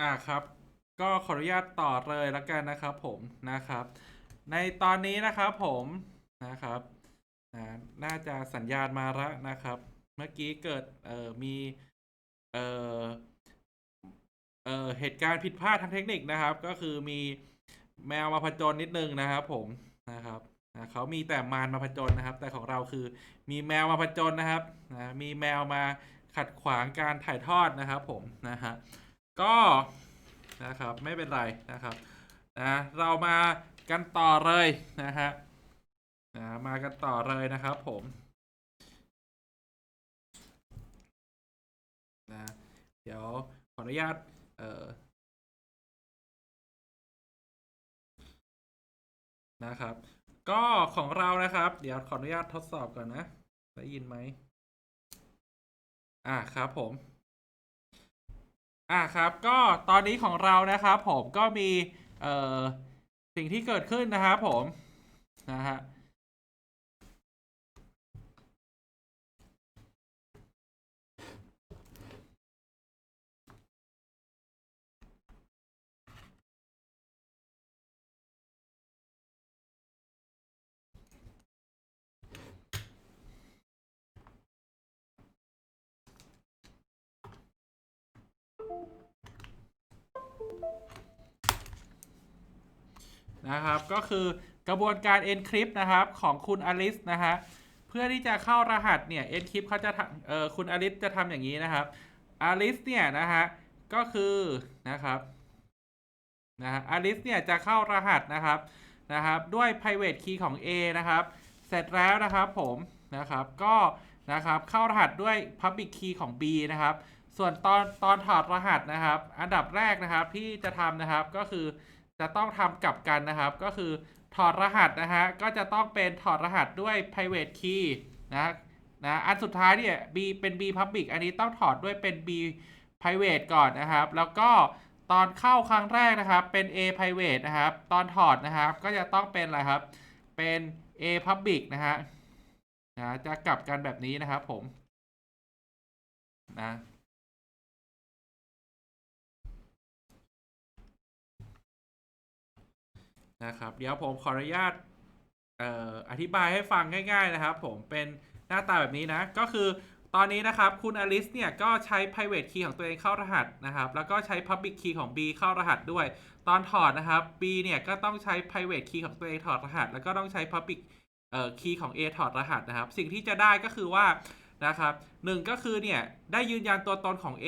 อ่าครับ ก็ขออนุญาตต่อเลยแล้วกันนะครับผมนะครับ ในตอนนี้นะครับผมนะครับนะน่าจะสัญญาณมาล้วนะครับ เมื่อกี้เกิดเอ่อมีเอ่อเอ่อเหตุการณ์ผิดพลาดทางเทคนิคนะครับ ก็คือมีแมวมาผจญนิดนึงนะครับ ผมนะครับนะเขามีแต่มารมาผจญนะครับ แต่ของเราคือมีแมวมาผจญนะครับนะมีแมวมาขัดขวางการถ่ายทอดนะครับ ผมนะฮะ ก็นะครับ ไม่เป็นไรนะครับนะเรามากันต่อเลยนะฮะนะมากันต่อเลยนะครับผมนะเดี๋ยวขออนุญาตเอ่อนะครับ ก็ของเรานะครับ เดี๋ยวขออนุญาตทดสอบก่อนนะ ได้ยินไหม อ่าครับผม อะครับ ก็ตอนนี้ของเรานะครับ ผมก็มีเอ่อสิ่งที่เกิดขึ้นนะครับผมนะฮะ นะครับ ก็คือกระบวนการ encrypt นะครับของคุณอลิสนะฮะเพื่อที่จะเข้ารหัสเนี่ย encrypt เขาจะเอ่อคุณอลิสจะทำอย่างนี้นะครับอลิสเนี่ยนะฮะก็คือนะครับนะฮะอลิสเนี่ยจะเข้ารหัสนะครับนะครับ ด้วย private key ของ A นะครับ เสร็จแล้วนะครับผมนะครับก็นะครับเข้ารหัสด้วย public key ของ B นะครับ ส่วนตอนตอนถอดรหัสนะครับ อันดับแรกนะครับที่จะทำนะครับก็คือ จะต้องทำกลับกันนะครับ ก็คือถอดรหัสนะฮะก็จะต้องเป็นถอดรหัสด้วย private key นะนะอันสุดท้ายเนี่ย B เป็น B public อันนี้ต้องถอดด้วยเป็น B private ก่อนนะครับ แล้วก็ตอนเข้าครั้งแรกนะครับเป็น A private นะครับ ตอนถอดนะครับ ก็จะต้องเป็นอะไรครับ เป็น A public นะฮะนะจะกลับกันแบบนี้นะครับผมนะ นะครับ เดี๋ยวผมขออนุญาตอออธิบายให้ฟังง่าย ๆ นะครับ ผมเป็นหน้าตาแบบนี้นะ ก็คือตอนนี้นะครับ คุณอลิสเนี่ย ก็ใช้ private key ของตัวเองเข้ารหัสนะครับ แล้วก็ใช้ public key ของ B เข้ารหัสด้วย ตอนถอดนะครับ B เนี่ย ก็ต้องใช้ private key ของตัวเองถอดรหัส แล้วก็ต้องใช้ public เอ่อ key ของ A ถอดรหัสนะครับ สิ่งที่จะได้ก็คือว่า นะครับหนึ่งก็คือเนี่ยได้ยืนยันตัวตนของ A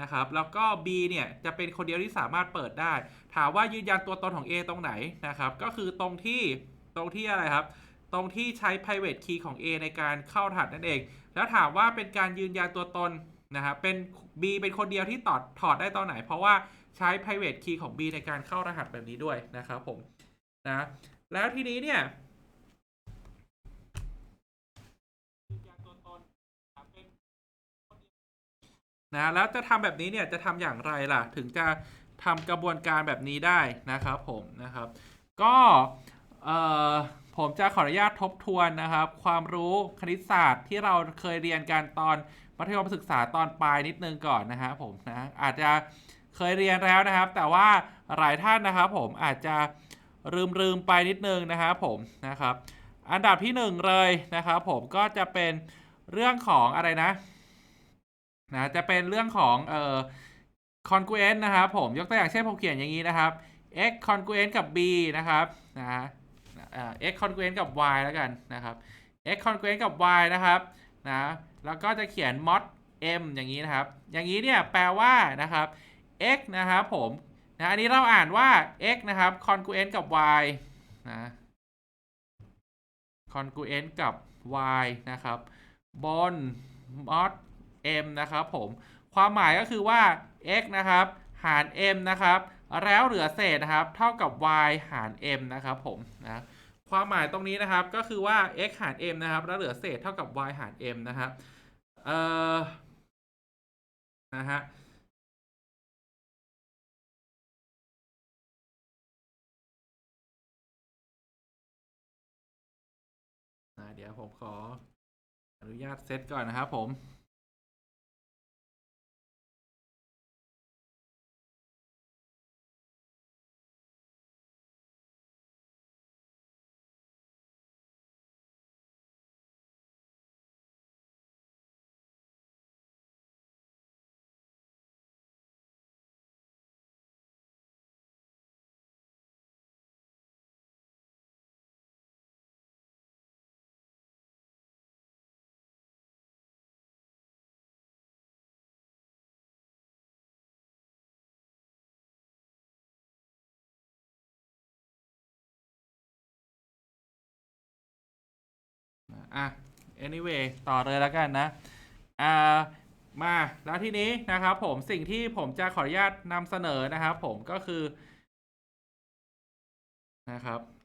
นะครับแล้วก็ B เนี่ยจะเป็นคนเดียวที่สามารถเปิดได้ ถามว่ายืนยันตัวตนของ A ตรงไหนนะครับก็คือตรงที่ตรงที่อะไรครับ ตรงที่ใช้ private key ของ A ในการเข้ารหัสนั่นเอง แล้วถามว่าเป็นการยืนยันตัวตนนะครับเป็น B เป็นคนเดียวที่ตอดถอดได้ตอนไหน เพราะว่าใช้ private key ของ B ในการเข้ารหัสแบบนี้ด้วยนะครับผมนะแล้วทีนี้เนี่ยยืนยันตัวตนนะครับเป็นคนเดียว นะแล้วจะทำแบบนี้เนี่ยจะทำอย่างไรล่ะ ถึงจะทำกระบวนการแบบนี้ได้นะครับผมนะครับ ก็ผมจะขออนุญาตทบทวนนะครับ ความรู้คณิตศาสตร์ที่เราเคยเรียนกันตอนมัธยมศึกษาตอนปลายนิดนึงก่อนนะฮะผมนะอาจจะเคยเรียนแล้วนะครับ แต่ว่าหลายท่านนะครับผมอาจจะลืมลืมไปนิดนึงนะครับผมนะครับ อันดับที่หนึ่งเลยนะครับผมก็จะเป็นเรื่องของอะไรนะ นะจะเป็นเรื่องของเอ่อ congruent นะครับผมยกตัวอย่างเช่นผมเขียนอย่างนี้นะครับ x congruent กับ b นะครับนะเอ่อ x congruent กับ y แล้วกันนะครับ x congruent กับ y นะครับนะแล้วก็จะเขียน mod m อย่างนี้นะครับ อย่างนี้เนี่ยแปลว่านะครับ x นะครับผมนะอันนี้เราอ่านว่า x นะครับ congruent กับ y นะ congruent กับ y นะครับ บน mod m นะครับผมความหมายก็คือว่า x นะครับหาร m นะครับแล้วเหลือเศษนะครับเท่ากับ y หาร m นะครับผมนะความหมายตรงนี้นะครับก็คือว่า x หาร m นะครับแล้วเหลือเศษเท่ากับ y หาร m นะครับเอ่อนะฮะนะเดี๋ยวผมขออนุญาตเซตก่อนนะครับผม อะ anyway ต่อเลยแล้วกันนะ อ่า มาแล้วที่นี้นะครับผมสิ่งที่ผมจะขออนุญาตนำเสนอนะครับผมก็คือนะครับ